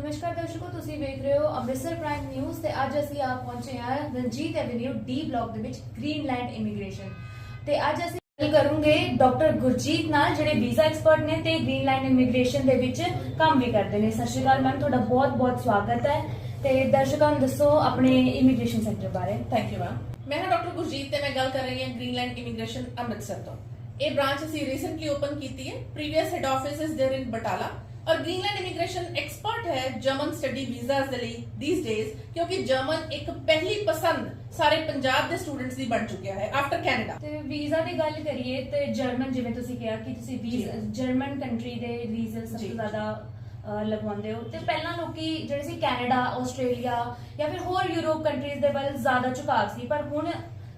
ਨਮਸਕਾਰ ਦਰਸ਼ਕੋ ਤੁਸੀਂ ਵੇਖ ਰਹੇ ਹੋ ਅੰਮ੍ਰਿਤਸਰ ਪ੍ਰਾਈਮ ਨਿਊਜ਼ ਤੇ ਅੱਜ ਅਸੀਂ ਆ ਪਹੁੰਚੇ ਹਾਂ ਰਣਜੀਤ ਐਵਨਿਊ ਡੀ ਬਲਾਕ ਦੇ ਵਿੱਚ ਗ੍ਰੀਨਲੈਂਡ ਇਮੀਗ੍ਰੇਸ਼ਨ ਤੇ ਅੱਜ ਅਸੀਂ ਗੱਲ ਕਰੂੰਗੇ ਡਾਕਟਰ ਗੁਰਜੀਤ ਨਾਲ ਜਿਹੜੇ ਵੀਜ਼ਾ ਐਕਸਪਰਟ ਨੇ ਤੇ ਗ੍ਰੀਨਲੈਂਡ ਇਮੀਗ੍ਰੇਸ਼ਨ ਦੇ ਵਿੱਚ ਕੰਮ ਵੀ ਕਰਦੇ ਨੇ ਸਤਿ ਸ਼੍ਰੀ ਅਕਾਲ ਮੈਮ ਤੁਹਾਡਾ ਬਹੁਤ-ਬਹੁਤ ਸਵਾਗਤ ਹੈ ਤੇ ਦਰਸ਼ਕਾਂ ਨੂੰ ਦੱਸੋ ਆਪਣੇ ਇਮੀਗ੍ਰੇਸ਼ਨ ਸੈਂਟਰ ਬਾਰੇ ਥੈਂਕ ਯੂ ਮੈਮ ਮੈਂ ਹਾਂ ਡਾਕਟਰ ਗੁਰਜੀਤ ਤੇ ਮੈਂ ਗੱਲ ਕਰ ਰਹੀ ਹਾਂ ਗ੍ਰੀਨਲੈਂਡ ਇਮੀਗ੍ਰੇਸ਼ਨ ਅੰਮ੍ਰਿਤਸਰ ਤੋਂ ਇਹ ਬ੍ਰਾਂਚ ਅਸੀਂ ਰੀਸੈਂਟਲੀ ਓਪਨ ਕੀਤੀ ਹੈ previous head office is there in Batala ਔਰ ਗ੍ਰੀਨਲੈਂਡ ਇਮੀਗ੍ਰੇਸ਼ਨ ਐਕਸਪਰਟ ਹੈ ਜਰਮਨ ਸਟੱਡੀ ਵੀਜ਼ਾਸ ਦੇ ਲਈ ਥੀਸ ਡੇਜ਼ ਕਿਉਂਕਿ ਜਰਮਨ ਇੱਕ ਪਹਿਲੀ ਪਸੰਦ ਸਾਰੇ ਪੰਜਾਬ ਦੇ ਸਟੂਡੈਂਟਸ ਦੀ ਬਣ ਚੁੱਕਿਆ ਹੈ ਆਫਟਰ ਕੈਨੇਡਾ ਤੇ ਵੀਜ਼ਾ ਦੀ ਗੱਲ ਕਰੀਏ ਤੇ ਜਰਮਨ ਜਿਵੇਂ ਤੁਸੀਂ ਕਿਹਾ ਕਿ ਤੁਸੀਂ ਵੀਜ਼ਾ। ਜਰਮਨ ਕੰਟਰੀ ਦੇ ਵੀਜ਼ੇ ਸਭ। ਤੋਂ ਜ਼ਿਆਦਾ ਲਗਵਾਉਂਦੇ ਹੋ ਤੇ ਪਹਿਲਾਂ ਲੋਕੀ ਜਿਹੜੇ ਸੀ ਕੈਨੇਡਾ ਆਸਟ੍ਰੇਲੀਆ ਜਾਂ ਫਿਰ ਹੋਰ ਯੂਰਪ ਕੰਟਰੀਜ਼ ਦੇ ਵੱਲ ਜ਼ਿਆਦਾ ਝੁਕਾਅ ਸੀ ਪਰ ਹੁਣ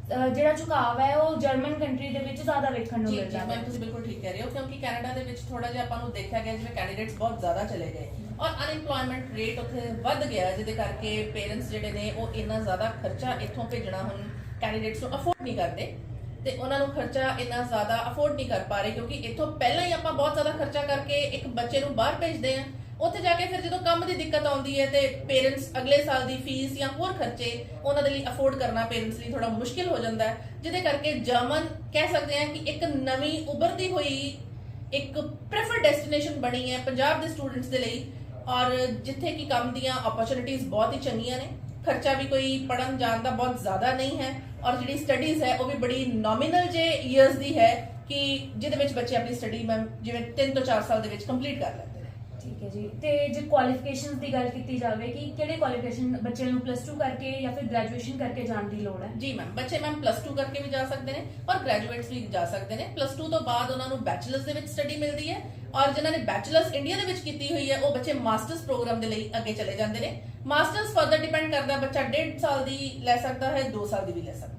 ਅਹ, ਜਿਹੜਾ ਝੁਕਾਅ ਹੈ ਉਹ ਜਰਮਨ ਕੰਟਰੀ ਦੇ ਵਿੱਚ ਜ਼ਿਆਦਾ ਵੇਖਣ ਨੂੰ ਜੀ ਮਿਲਦਾ ਜੀ ਹੈ ਮੈਮ ਤੁਸੀਂ ਬਿਲਕੁਲ ਠੀਕ ਕਹਿ ਰਹੇ ਹੋ ਕਿਉਂਕਿ ਕੈਨੇਡਾ ਦੇ ਵਿੱਚ ਥੋੜਾ ਜਿਹਾ ਆਪਾਂ ਨੂੰ ਦੇਖਿਆ ਗਿਆ ਜਿਵੇਂ ਕੈਂਡੀਡੇਟਸ ਬਹੁਤ ਜ਼ਿਆਦਾ ਚਲੇ ਗਏ ਔਰ ਅਨਇੰਪਲੋਇਮੈਂਟ ਰੇਟ ਉੱਥੇ ਵੱਧ ਗਿਆ ਜਿਹਦੇ ਕਰਕੇ ਪੇਰੈਂਟਸ ਜਿਹੜੇ ਨੇ ਉਹ ਇੰਨਾ ਜ਼ਿਆਦਾ ਖਰਚਾ ਇੱਥੋਂ ਭੇਜਣਾ ਹੁਣ ਕੈਂਡੀਡੇਟਸ ਨੂੰ ਅਫੋਰਡ ਨਹੀਂ ਕਰਦੇ ਤੇ ਉਹਨਾਂ ਨੂੰ ਖਰਚਾ ਇੰਨਾ ਜ਼ਿਆਦਾ ਅਫੋਰਡ ਨਹੀਂ ਕਰ ਪਾ ਰਹੇ ਕਿਉਂਕਿ ਇੱਥੋਂ ਪਹਿਲਾਂ ਹੀ ਆਪਾਂ ਬਹੁਤ ਜ਼ਿਆਦਾ ਖਰਚਾ ਕਰਕੇ ਇੱਕ ਬੱਚੇ ਨੂੰ ਬਾਹਰ ਭੇਜਦੇ ਆ ਉੱਥੇ ਜਾ ਕੇ ਫਿਰ ਜਦੋਂ ਕੰਮ ਦੀ ਦਿੱਕਤ ਆਉਂਦੀ ਹੈ ਤੇ ਪੇਰੈਂਟਸ ਅਗਲੇ ਸਾਲ ਦੀ ਫੀਸ ਜਾਂ ਹੋਰ ਖਰਚੇ ਉਹਨਾਂ ਦੇ ਲਈ ਅਫੋਰਡ ਕਰਨਾ ਪੇਰੈਂਟਸ ਲਈ ਥੋੜਾ ਮੁਸ਼ਕਿਲ ਹੋ ਜਾਂਦਾ ਹੈ, ਜਿਹਦੇ ਕਰਕੇ ਜਰਮਨ ਕਹਿ ਸਕਦੇ ਹਾਂ ਕਿ ਇੱਕ ਨਵੀਂ ਉਭਰਦੀ ਹੋਈ ਇੱਕ ਪ੍ਰੈਫਰਡ ਡੈਸਟੀਨੇਸ਼ਨ ਬਣੀ ਹੈ ਪੰਜਾਬ ਦੇ ਸਟੂਡੈਂਟਸ ਦੇ ਲਈ ਔਰ ਜਿੱਥੇ ਕਿ ਕੰਮ ਦੀਆਂ ਓਪਰਚੁਨਿਟੀਆਂ ਬਹੁਤ ਹੀ ਚੰਗੀਆਂ ਨੇ, ਖਰਚਾ ਵੀ ਕੋਈ ਪੜਨ ਜਾਣ ਦਾ ਬਹੁਤ ਜ਼ਿਆਦਾ ਨਹੀਂ ਹੈ ਔਰ ਜਿਹੜੀ ਸਟੱਡੀਜ਼ ਹੈ ਉਹ ਵੀ ਬੜੀ ਨੋਮੀਨਲ ਜੇ ਇਅਰਸ ਦੀ ਹੈ ਕਿ ਜਿਹਦੇ ਵਿੱਚ ਬੱਚੇ ਆਪਣੀ ਸਟੱਡੀ ਮੈਮ ਜਿਵੇਂ 3 ਤੋਂ 4 ਸਾਲ ਦੇ ਵਿੱਚ ਕੰਪਲੀਟ ਕਰ ਲੈਂਦੇ ਠੀਕ ਹੈ ਜੀ। ਤੇ ਜੇ ਕੁਆਲੀਫਿਕੇਸ਼ਨਸ ਦੀ ਗੱਲ ਕੀਤੀ ਜਾਵੇ ਕਿ ਕਿਹੜੇ ਕੁਆਲੀਫਿਕੇਸ਼ਨ ਬੱਚਿਆਂ ਨੂੰ ਪਲੱਸ 2 ਕਰਕੇ ਜਾਂ ਫਿਰ ਗ੍ਰੈਜੂਏਸ਼ਨ ਕਰਕੇ ਜਾਣ ਦੀ ਲੋੜ ਹੈ? ਜੀ ਮੈਮ ਬੱਚੇ ਮੈਮ ਪਲੱਸ 2 ਕਰਕੇ ਵੀ ਜਾ ਸਕਦੇ ਨੇ ਔਰ ਗ੍ਰੈਜੂਏਟਸ ਵੀ ਜਾ ਸਕਦੇ ਨੇ। ਪਲੱਸ 2 ਤੋਂ ਬਾਅਦ ਉਹਨਾਂ ਨੂੰ ਬੈਚਲਰਸ ਦੇ ਵਿੱਚ ਸਟੱਡੀ ਮਿਲਦੀ ਹੈ ਔਰ ਜਿਨ੍ਹਾਂ ਨੇ ਬੈਚਲਰਸ ਇੰਡੀਆ ਦੇ ਵਿੱਚ ਕੀਤੀ ਹੋਈ ਹੈ, ਉਹ ਬੱਚੇ ਮਾਸਟਰਸ ਪ੍ਰੋਗਰਾਮ ਦੇ ਲਈ ਅੱਗੇ ਚਲੇ ਜਾਂਦੇ ਨੇ। ਮਾਸਟਰਸ ਫਰਦਰ ਡਿਪੈਂਡ ਕਰਦਾ ਬੱਚਾ 1.5 ਸਾਲ ਦੀ ਲੈ ਸਕਦਾ ਹੈ 2 ਸਾਲ ਦੀ ਵੀ ਲੈ ਸਕਦਾ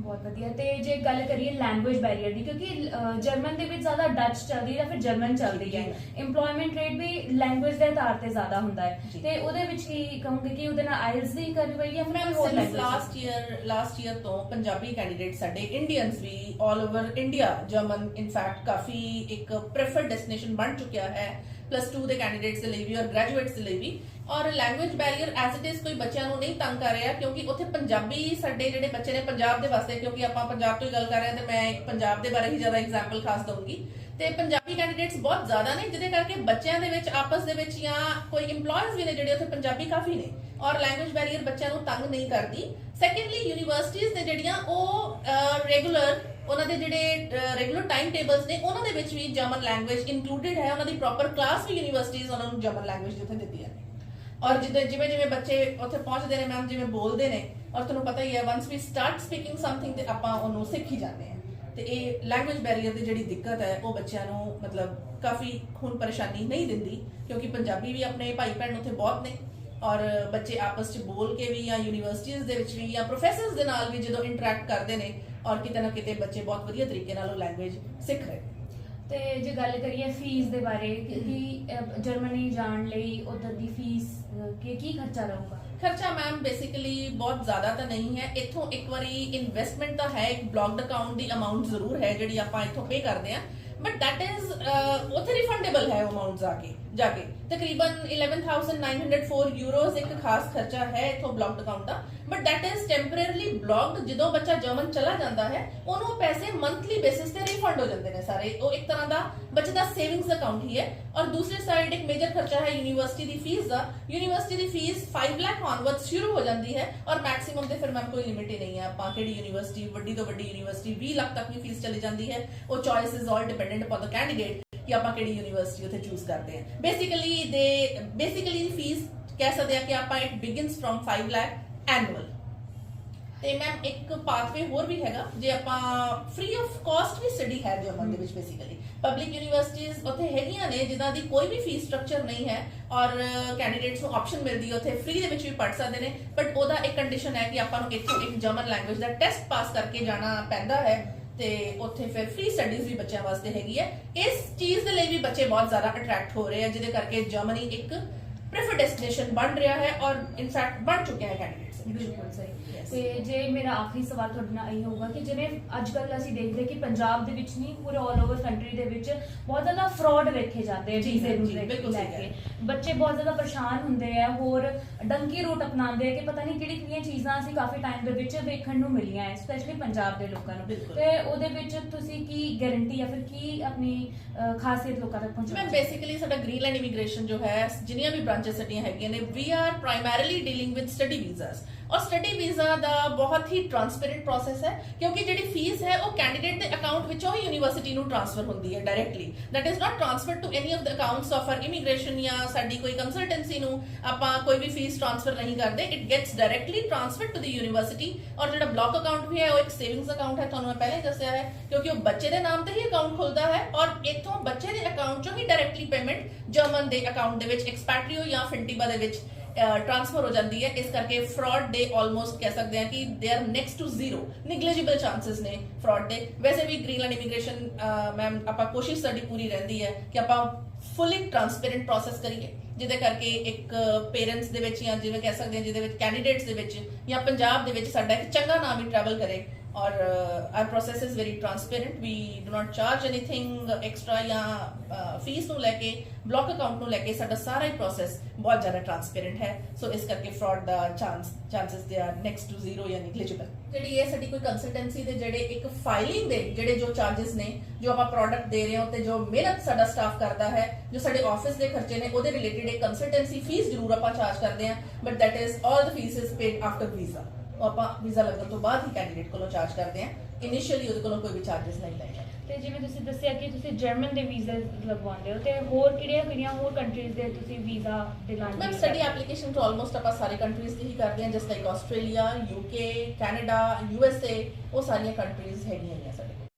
ਬਹੁਤ ਵਧੀਆ ਤੇ ਜੇ ਗੱਲ ਕਰੀਏ ਲੈਂਗੁਏਜ ਬੈਰੀਅਰ ਦੀ ਕਿਉਂਕਿ ਜਰਮਨ ਦੇ ਵਿੱਚ ਜ਼ਿਆਦਾ ਡੱਚ ਚੱਲਦੀ ਹੈ ਜਾਂ ਫਿਰ ਜਰਮਨ ਚੱਲਦੀ ਹੈ। EMPLOYMENT ਰੇਟ ਵੀ ਲੈਂਗੁਏਜ ਦੇ ਆਧਾਰ ਤੇ ਜ਼ਿਆਦਾ ਹੁੰਦਾ ਹੈ। ਤੇ ਉਹਦੇ ਵਿੱਚ ਕੀ ਕਹੋਗੇ ਕਿ ਉਹਦੇ ਨਾਲ ਆਇਲਸ ਦੀ ਫਿਰ ਮੈਮ ਕੋਈ ਹੋਰ? ਲਾਸਟ ਈਅਰ ਲਾਸਟ ਈਅਰ ਤੋਂ ਪੰਜਾਬੀ ਕੈਂਡੀਡੇਟ ਸਾਡੇ ਇੰਡੀਅਨਸ ਵੀ 올 over India German in fact ਕਾਫੀ ਇੱਕ ਪ੍ਰੈਫਰਡ ਡੈਸਟੀਨੇਸ਼ਨ ਬਣ ਚੁੱਕਿਆ ਹੈ ਪਲੱਸ 2 ਦੇ ਕੈਂਡੀਡੇਟਸ ਦੇ ਲਈ ਵੀ ਔਰ ਗ੍ਰੈਜੂਏਟਸ ਦੇ ਲਈ ਵੀ ਔਰ language barrier as it is ਕੋਈ ਬੱਚਿਆਂ ਨੂੰ ਨਹੀਂ ਤੰਗ ਕਰ ਰਿਹਾ ਕਿਉਂਕਿ ਉੱਥੇ ਪੰਜਾਬੀ ਸਾਡੇ ਜਿਹੜੇ ਬੱਚੇ ਨੇ ਪੰਜਾਬ ਦੇ ਵਾਸਤੇ, ਕਿਉਂਕਿ ਆਪਾਂ ਪੰਜਾਬ ਤੋਂ ਹੀ ਗੱਲ ਕਰ ਰਹੇ ਹਾਂ ਤੇ ਮੈਂ ਇੱਕ ਪੰਜਾਬ ਦੇ ਬਾਰੇ ਹੀ ਜ਼ਿਆਦਾ ਐਗਜ਼ਾਮਪਲ ਖਾਸ ਦਊਂਗੀ। ਤੇ ਪੰਜਾਬੀ ਕੈਂਡੀਡੇਟਸ ਬਹੁਤ ਜ਼ਿਆਦਾ ਨੇ, ਜਿਹਦੇ ਕਰਕੇ ਬੱਚਿਆਂ ਦੇ ਵਿੱਚ, ਆਪਸ ਦੇ ਵਿੱਚ ਜਾਂ ਕੋਈ EMPLOYEES ਵੀ ਨੇ ਜਿਹੜੇ ਉੱਥੇ ਪੰਜਾਬੀ ਕਾਫੀ ਨੇ ਔਰ ਲੈਂਗੁਏਜ ਬੈਰੀਅਰ ਬੱਚਿਆਂ ਨੂੰ ਤੰਗ ਨਹੀਂ ਕਰਦੀ। ਸੈਕੰਡਲੀ ਯੂਨੀਵਰਸਿਟੀਜ਼ ਨੇ ਜਿਹੜੀਆਂ ਉਹ ਰੈਗੂਲਰ ਉਹਨਾਂ ਦੇ ਜਿਹੜੇ ਰੈਗੂਲਰ ਟਾਈਮ ਟੇਬਲਸ ਨੇ, ਉਹਨਾਂ ਦੇ ਵਿੱਚ ਵੀ ਜਰਮਨ ਲੈਂਗੁਏਜ ਇਨਕਲੂਡਡ ਹੈ, ਉਹਨਾਂ ਦੀ ਪ੍ਰੋਪਰ ਕਲਾਸ ਵੀ ਯੂਨੀਵਰਸਿਟੀਜ਼ ਉਹਨਾਂ ਨੂੰ ਜਰਮਨ ਲੈਂਗੁਏਜ ਦੇ ਉੱਤੇ ਦਿੱਤੀਆਂ ਨੇ ਔਰ ਜਿੱਦਾਂ ਜਿਵੇਂ ਜਿਵੇਂ ਬੱਚੇ ਉੱਥੇ ਪਹੁੰਚਦੇ ਨੇ ਮੈਮ ਜਿਵੇਂ ਬੋਲਦੇ ਨੇ, ਔਰ ਤੁਹਾਨੂੰ ਪਤਾ ਹੀ ਹੈ once we start speaking something ਤੇ ਆਪਾਂ ਉਹਨੂੰ ਸਿੱਖ ਹੀ ਜਾਂਦੇ ਹਾਂ। ਤੇ ਇਹ ਲੈਂਗੁਏਜ ਬੈਰੀਅਰ ਦੀ ਜਿਹੜੀ ਦਿੱਕਤ ਹੈ, ਉਹ ਬੱਚਿਆਂ ਨੂੰ ਮਤਲਬ ਕਾਫੀ ਹੁਣ ਪਰੇਸ਼ਾਨੀ ਨਹੀਂ ਦਿੰਦੀ, ਕਿਉਂਕਿ ਪੰਜਾਬੀ ਵੀ ਆਪਣੇ ਭਾਈ ਭੈਣ ਉੱਥੇ ਬਹੁਤ ਨੇ, ਔਰ ਬੱਚੇ ਆਪਸ 'ਚ ਬੋਲ ਕੇ ਵੀ ਜਾਂ ਯੂਨੀਵਰਸਿਟੀਜ਼ ਦੇ ਵਿੱਚ ਵੀ ਜਾਂ ਪ੍ਰੋਫੈਸਰਸ ਦੇ ਨਾਲ ਵੀ ਜਦੋਂ ਇੰਟਰੈਕਟ ਕਰਦੇ ਨੇ, ਔਰ ਕਿਤੇ ਨਾ ਕਿਤੇ ਬੱਚੇ ਬਹੁਤ ਵਧੀਆ ਤਰੀਕੇ ਨਾਲ ਉਹ ਲੈਂਗੁਏਜ ਸਿੱਖ ਰਹੇ ਨੇ। ਤੇ ਜੇ ਗੱਲ ਕਰੀਏ ਫੀਸ ਦੇ ਬਾਰੇ ਕਿ ਅਹ, ਜਰਮਨੀ ਜਾਣ ਲਈ ਉਧਰ ਦੀ ਫੀਸ ਅਹ, ਕਿ ਕੀ ਖਰਚਾ ਰਹੂਗਾ? ਖਰਚਾ ਮੈਮ ਬੇਸਿਕਲੀ ਬਹੁਤ ਜ਼ਿਆਦਾ ਤਾਂ ਨਹੀਂ ਹੈ। ਇੱਥੋਂ ਇੱਕ ਵਾਰੀ ਇਨਵੈਸਟਮੈਂਟ ਤਾਂ ਹੈ ਇੱਕ ਬਲੌਕਡ ਅਕਾਊਂਟ ਦੀ ਅਮਾਉਂਟ ਜ਼ਰੂਰ ਹੈ ਜਿਹੜੀ ਆਪਾਂ ਇੱਥੋਂ ਪੇ ਕਰਦੇ ਆ ਬਟ that ਇਜ਼ uh, ਉੱਥੇ ਰਿਫੰਡੇਬਲ ਹੈ ਉਹ ਅਮਾਉਂਟ ਜਾ ਕੇ ਜਾ ਕੇ। ਤਕਰੀਬਨ 11904 ਯੂਰੋਜ਼ ਇੱਕ ਖਾਸ ਖਰਚਾ ਹੈ ਇੱਥੋਂ blocked account the. But that is temporarily blocked ਜਦੋਂ ਬੱਚਾ ਜਰਮਨ ਚਲਾ ਜਾਂਦਾ ਹੈ, ਉਹਨੂੰ ਪੈਸੇ ਮੰਥਲੀ ਬੇਸਿਸ ਤੇ ਰਿਫੰਡ ਹੋ ਜਾਂਦੇ ਨੇ ਸਾਰੇ। ਉਹ ਇੱਕ ਤਰ੍ਹਾਂ ਦਾ ਬੱਚੇ ਦਾ ਸੇਵਿੰਗਸ ਅਕਾਊਂਟ ਹੀ ਹੈ ਔਰ ਦੂਸਰੇ ਸਾਈਡ ਇੱਕ ਮੇਜਰ ਖਰਚਾ ਹੈ ਯੂਨੀਵਰਸਿਟੀ ਦੀ ਫੀਸ ਦਾ ਯੂਨੀਵਰਸਿਟੀ ਦੀ ਫੀਸ 5 ਲੱਖ ਆਨਵਰਡ ਸ਼ੁਰੂ ਹੋ ਜਾਂਦੀ ਹੈ ਔਰ ਮੈਕਸਿਮਮ ਤੇ ਫਿਰ ਮੈਮ ਕੋਈ ਲਿਮਿਟ ਹੀ ਨਹੀਂ ਹੈ ਆਪਾਂ ਕਿਹੜੀ ਯੂਨੀਵਰਸਿਟੀ ਵੱਡੀ ਤੋਂ ਵੱਡੀ ਯੂਨੀਵਰਸਿਟੀ 20 ਲੱਖ ਤੱਕ ਦੀ ਫੀਸ ਚਲੀ ਜਾਂਦੀ ਹੈ ਉਹ choice is all dependent upon the candidate ਕਿ ਆਪਾਂ ਕਿਹੜੀ ਯੂਨੀਵਰਸਿਟੀ ਉੱਥੇ ਚੂਜ਼ ਕਰਦੇ ਹਾਂ ਬੇਸਿਕਲੀ ਦੇ ਬੇਸਿਕਲੀ ਫੀਸ ਕਹਿ ਸਕਦੇ ਆ ਕਿ ਆਪਾਂ it begins from 5 lakh annual ਤੇ ਮੈਮ ਇੱਕ ਪਾਥਵੇ ਹੋਰ ਵੀ ਹੈਗਾ, ਜੇ ਆਪਾਂ ਫ੍ਰੀ ਆਫ ਕਾਸਟ ਵੀ ਸਟੱਡੀ ਹੈ ਜਰਮਨ ਦੇ ਵਿੱਚ ਬੇਸਿਕਲੀ ਪਬਲਿਕ ਯੂਨੀਵਰਸਿਟੀਜ਼ ਉੱਥੇ ਹੈਗੀਆਂ ਨੇ, ਜਿਨ੍ਹਾਂ ਦੀ ਕੋਈ ਵੀ ਫੀਸ ਸਟਰਕਚਰ ਨਹੀਂ ਹੈ, ਔਰ ਕੈਂਡੀਡੇਟਸ ਨੂੰ ਆਪਸ਼ਨ ਮਿਲਦੀ ਹੈ, ਉੱਥੇ ਫ੍ਰੀ ਦੇ ਵਿੱਚ ਵੀ ਪੜ੍ਹ ਸਕਦੇ ਨੇ ਬਟ ਉਹਦਾ ਇੱਕ ਕੰਡੀਸ਼ਨ ਹੈ ਕਿ ਆਪਾਂ ਨੂੰ ਇੱਥੋਂ ਇੱਕ ਜਰਮਨ ਲੈਂਗੁਏਜ ਦਾ ਟੈਸਟ ਪਾਸ ਕਰਕੇ ਜਾਣਾ ਪੈਂਦਾ ਹੈ, ਤੇ ਉੱਥੇ ਫਿਰ ਫ੍ਰੀ ਸਟੱਡੀਜ਼ ਵੀ ਬੱਚਿਆਂ ਵਾਸਤੇ ਹੈਗੀ ਹੈ। ਇਸ ਚੀਜ਼ ਦੇ ਲਈ ਵੀ ਬੱਚੇ ਬਹੁਤ ਜ਼ਿਆਦਾ ਅਟਰੈਕਟ ਹੋ ਰਹੇ ਆ, ਜਿਹਦੇ ਕਰਕੇ ਜਰਮਨੀ ਇੱਕ ਪ੍ਰੈਫਰ ਡੈਸਟੀਨੇਸ਼ਨ ਬਣ ਰਿਹਾ ਹੈ ਔਰ ਇਨਫੈਕਟ ਬਣ ਚੁੱਕਿਆ ਹੈ ਕੈਂਡੀਡੇਟਸ ਬਿਲਕੁਲ ਸਹੀ. ਤੇ ਜੇ ਮੇਰਾ ਆਖਰੀ ਸਵਾਲ ਤੁਹਾਡੇ ਨਾਲ ਇਹ ਹੋਊਗਾ ਕਿ ਜਿਵੇਂ ਅੱਜ ਕੱਲ੍ਹ ਅਸੀਂ ਦੇਖਦੇ ਕਿ ਪੰਜਾਬ ਦੇ ਵਿੱਚ ਨਹੀਂ ਪੂਰੇ 올 ਓਵਰ ਕੰਟਰੀ ਦੇ ਵਿੱਚ ਬਹੁਤ ਜ਼ਿਆਦਾ ਫਰਾਡ ਵੇਖੇ ਜਾਂਦੇ ਆ ਵੀਜ਼ੇ ਨੂੰ ਲੈ ਬਿਲਕੁਲ ਲੈ ਸਹੀ ਕੇ ਬੱਚੇ ਬਹੁਤ ਜ਼ਿਆਦਾ ਪਰੇਸ਼ਾਨ ਹੁੰਦੇ ਆ ਹੋਰ ਡੰਕੀ ਰੂਟ ਅਪਣਾਉਂਦੇ ਆ ਕਿ ਪਤਾ ਨਹੀਂ ਕਿਹੜੀ ਕਿਹੜੀਆਂ ਚੀਜ਼ਾਂ ਅਸੀਂ ਕਾਫੀ ਟਾਈਮ ਦੇ ਵਿੱਚ ਵੇਖਣ ਨੂੰ ਮਿਲੀਆਂ ਹੈ ਸਪੈਸ਼ਲੀ ਪੰਜਾਬ ਦੇ ਲੋਕਾਂ ਨੂੰ। ਬਿਲਕੁਲ। ਤੇ ਉਹਦੇ ਵਿੱਚ ਤੁਸੀਂ ਕੀ ਗਾਰੰਟੀ ਜਾਂ ਫਿਰ ਕੀ ਆਪਣੀ ਖਾਸੀਅਤ ਲੋਕਾਂ ਤੱਕ ਮੈਂ ਪਹੁੰਚਾਉਣੀ ਬੇਸਿਕਲੀ ਸਾਡਾ ਗ੍ਰੀਨਲੈਂਡ ਇਮੀਗ੍ਰੇਸ਼ਨ ਜੋ ਹੈ ਜਿੰਨੀਆਂ ਵੀ ਬ੍ਰਾਂਚਸ ਸਾਡੀਆਂ ਹੈਗੀਆਂ ਨੇ we are primarily dealing with study visas ਔਰ ਸਟੱਡੀ ਵੀਜ਼ਾ ਦਾ ਬਹੁਤ ਹੀ ਟ੍ਰਾਂਸਪੇਰੈਂਟ ਪ੍ਰੋਸੈਸ ਹੈ ਕਿਉਂਕਿ ਜਿਹੜੀ ਫੀਸ ਹੈ ਉਹ ਕੈਂਡੀਡੇਟ ਦੇ ਅਕਾਊਂਟ ਵਿੱਚੋਂ ਹੀ ਯੂਨੀਵਰਸਿਟੀ ਨੂੰ ਟ੍ਰਾਂਸਫਰ ਹੁੰਦੀ ਹੈ directly that is not transfer to any of the accounts of our immigration ਜਾਂ ਸਾਡੀ ਕੋਈ ਕੰਸਲਟੈਂਸੀ ਨੂੰ ਆਪਾਂ ਕੋਈ ਵੀ ਫੀਸ ਟ੍ਰਾਂਸਫਰ ਨਹੀਂ ਕਰਦੇ. It gets directly transferred to the university ਔਰ ਜਿਹੜਾ ਬਲੌਕ ਅਕਾਊਂਟ ਵੀ ਹੈ, ਉਹ ਇੱਕ ਸੇਵਿੰਗਸ ਅਕਾਊਂਟ ਹੈ, ਤੁਹਾਨੂੰ ਮੈਂ ਪਹਿਲਾਂ ਹੀ ਦੱਸਿਆ ਹੈ, ਕਿਉਂਕਿ ਉਹ ਬੱਚੇ ਦੇ ਨਾਮ ਤੇ ਹੀ ਅਕਾਊਂਟ ਖੁੱਲਦਾ ਹੈ ਔਰ ਇੱਥੋਂ ਬੱਚੇ ਦੇ ਅਕਾਊਂਟ ਚੋਂ ਹੀ ਡਾਇਰੈਕਟਲੀ ਪੇਮੈਂਟ ਜਰਮਨ ਦੇ ਅਕਾਊਂਟ ਦੇ ਵਿੱਚ ਐਕਸਪੈਟਰੀਓ ਜਾਂ ਫਿੰਟੀਬਾ ਦੇ ਵਿੱਚ ਟ੍ਰਾਂਸਫਰ ਹੋ ਜਾਂਦੀ ਹੈ। ਇਸ ਕਰਕੇ ਫਰਾਡ ਦੇ ਆਲਮੋਸਟ ਕਹਿ ਸਕਦੇ ਹਾਂ ਕਿ they are next to zero negligible chances ਨੇ ਫਰਾਡ ਦੇ। ਵੈਸੇ ਵੀ ਗ੍ਰੀਨਲੈਂਡ ਇਮੀਗ੍ਰੇਸ਼ਨ ਮੈਮ ਆਪਾਂ ਕੋਸ਼ਿਸ਼ ਸਾਡੀ ਪੂਰੀ ਰਹਿੰਦੀ ਹੈ ਕਿ ਆਪਾਂ ਫੁੱਲੀ ਟ੍ਰਾਂਸਪੇਰੈਂਟ ਪ੍ਰੋਸੈਸ ਕਰੀਏ। ਜਿਹਦੇ ਕਰਕੇ ਇੱਕ ਪੇਰੈਂਟਸ ਦੇ ਵਿੱਚ ਜਾਂ ਜਿਵੇਂ ਕਹਿ ਸਕਦੇ ਹਾਂ, ਜਿਹਦੇ ਵਿੱਚ ਕੈਂਡੀਡੇਟਸ ਦੇ ਵਿੱਚ ਜਾਂ ਪੰਜਾਬ ਦੇ ਵਿੱਚ ਸਾਡਾ ਇੱਕ ਚੰਗਾ ਨਾਮ ਹੀ ਟਰੈਵਲ ਕਰੇ। ਔਰ our process is very transparent we do not charge anything extra ਜਾਂ ਫੀਸ ਨੂੰ ਲੈ ਕੇ ਬਲੌਕ ਅਕਾਊਂਟ ਨੂੰ ਲੈ ਕੇ ਸਾਡਾ ਸਾਰਾ ਹੀ ਪ੍ਰੋਸੈਸ ਬਹੁਤ ਜ਼ਿਆਦਾ ਟ੍ਰਾਂਸਪੇਰੈਂਟ ਹੈ ਸੋ ਇਸ ਕਰਕੇ fraud the chance chances they are next to zero ਜਾਂ ਨਿਗਲੀਜੀਬਲ ਜਿਹੜੀ ਇਹ ਸਾਡੀ ਕੋਈ ਕੰਸਲਟੈਂਸੀ ਦੇ ਜਿਹੜੇ ਇੱਕ ਫਾਈਲਿੰਗ ਦੇ ਜਿਹੜੇ ਜੋ ਚਾਰजेस ਨੇ, ਜੋ ਆਪਾਂ ਪ੍ਰੋਡਕਟ ਦੇ ਰਹੇ ਹਾਂ ਤੇ ਜੋ ਮਿਹਨਤ ਸਾਡਾ ਸਟਾਫ ਕਰਦਾ ਹੈ, ਜੋ ਸਾਡੇ ਆਫਿਸ ਦੇ ਖਰਚੇ ਨੇ, ਉਹਦੇ ਰਿਲੇਟਡ ਇੱਕ ਕੰਸਲਟੈਂਸੀ ਫੀਸ ਜ਼ਰੂਰ ਆਪਾਂ ਚਾਰਜ ਕਰਦੇ ਹਾਂ but that is all the fee is paid after visa ਉਹ ਆਪਾਂ ਵੀਜ਼ਾ ਲੱਗਣ ਤੋਂ ਬਾਅਦ ਹੀ ਕੈਂਡੀਡੇਟ ਕੋਲੋਂ ਚਾਰਜ ਕਰਦੇ ਹਾਂ। ਇਨੀਸ਼ੀਅਲੀ ਉਹਦੇ ਕੋਲੋਂ ਕੋਈ ਵੀ ਚਾਰजेस ਨਹੀਂ ਲਏ ਤੇ ਜਿਵੇਂ ਤੁਸੀਂ ਦੱਸਿਆ ਕਿ ਤੁਸੀਂ ਜਰਮਨ ਦੇ ਵੀਜ਼ੇ ਲਗਵਾਉਂਦੇ ਹੋ ਤੇ ਹੋਰ ਕਿਹੜੀਆਂ ਕਿਹੜੀਆਂ ਹੋਰ ਕੰਟਰੀਜ਼ ਦੇ ਤੁਸੀਂ ਵੀਜ਼ਾ ਦਿਲਾਉਂਦੇ ਮੈਮ ਸਟੱਡੀ ਐਪਲੀਕੇਸ਼ਨ ਤੋਂ ਆਲਮੋਸਟ ਆਪਾਂ ਸਾਰੇ ਕੰਟਰੀਜ਼ ਦੀ ਹੀ ਕਰਦੇ ਹਾਂ just like Australia UK Canada U S A ਉਹ ਸਾਰੀਆਂ ਕੰਟਰੀਜ਼ ਹੈਗੀਆਂ ਨੇ ਸਾਡੀ